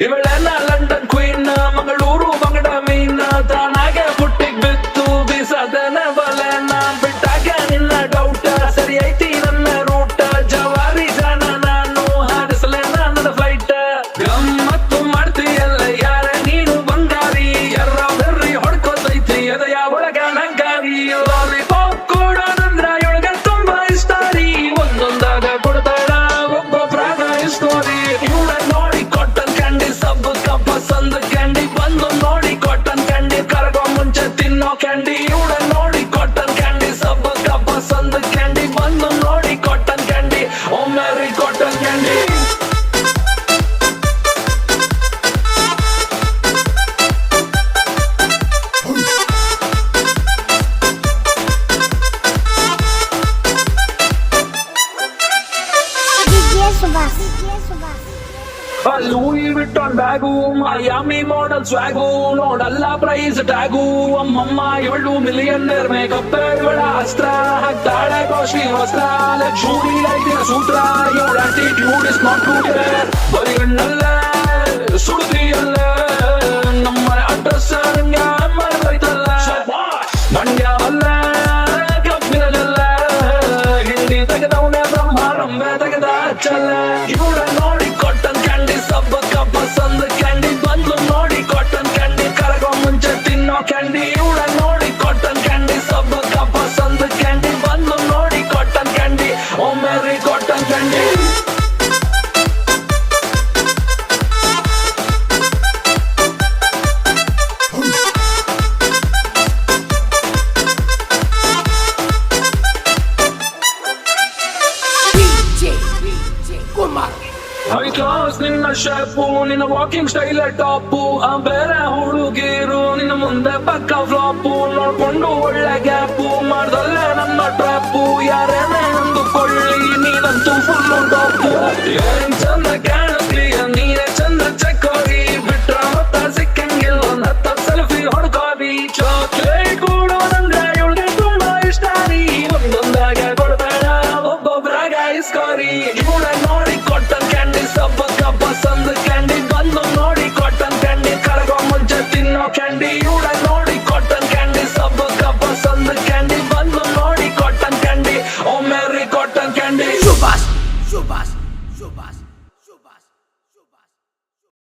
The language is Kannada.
ಇವಳೆಲ್ಲ ಲಂಡನ್ ಕ್ವೀನ್, ಮಂಗಳೂರು ಬಂಗಡ ಮೀನ, ತಾನಾಗೆ ಬುಟ್ಟಿಗ್ ಬಿತ್ತು, ಬೀಸದನ ಬಲೆನ ಬಿಟ್ಟಾಗ ನಿನ್ನ ಡೌಟ್ ಸರಿ ಐತಿ ನನ್ನ ರೂಟ ಜವಾರಿ ಜನ ನಾನು ಹಾರಿಸಲೆ ನನ್ನ ಫ್ಲೈಟ್ ಗಮ್ಮತ್ತು ಮಾಡ್ತೀಯಲ್ಲ ಯಾರ ನೀನು ಬಂಗಾರಿ ಎರ್ರ ಬೆರ್ರಿ ಹೊಡ್ಕೋತೈತಿ ಎದೆಯ ಒಳಗ ನಂಗಾರಿ ಲಾಲಿ sen geldin Louis Vuitton bagu, Miami model swagu, Lord Allah price tagu, Mamma Yulu millionaire makeup Pervada Astra, Tara Koshi Vastra, Luxury like a sutra, your attitude is not good there. But even Allah, Sudhi Allah, Namma address and Yamma Vaitala, Nanya Allah, Kapila Allah, Hindi Tagada Brahma, Rambe Tagada Chala, you are not. High class ನಿನ್ನ ಶೇಪು ನಿನ್ನ ವಾಕಿಂಗ್ ಸ್ಟೈಲ್ ಟಾಪು ಆ ಬೇರೆ ಹುಡುಗಿರು ನಿನ್ನ ಮುಂದೆ ಪಕ್ಕ ಫ್ಲಾಪು ನೋಡ್ಕೊಂಡು ಒಳ್ಳೆ ಗ್ಯಾಪು ಮಾಡ್ದಲ್ಲೇ ನನ್ನ ಟ್ರಾಪು ಯಾರೇನೇ ನಂದುಕೊಳ್ಳಿ 都欢乐多，人怎么讲？Subas! Subas!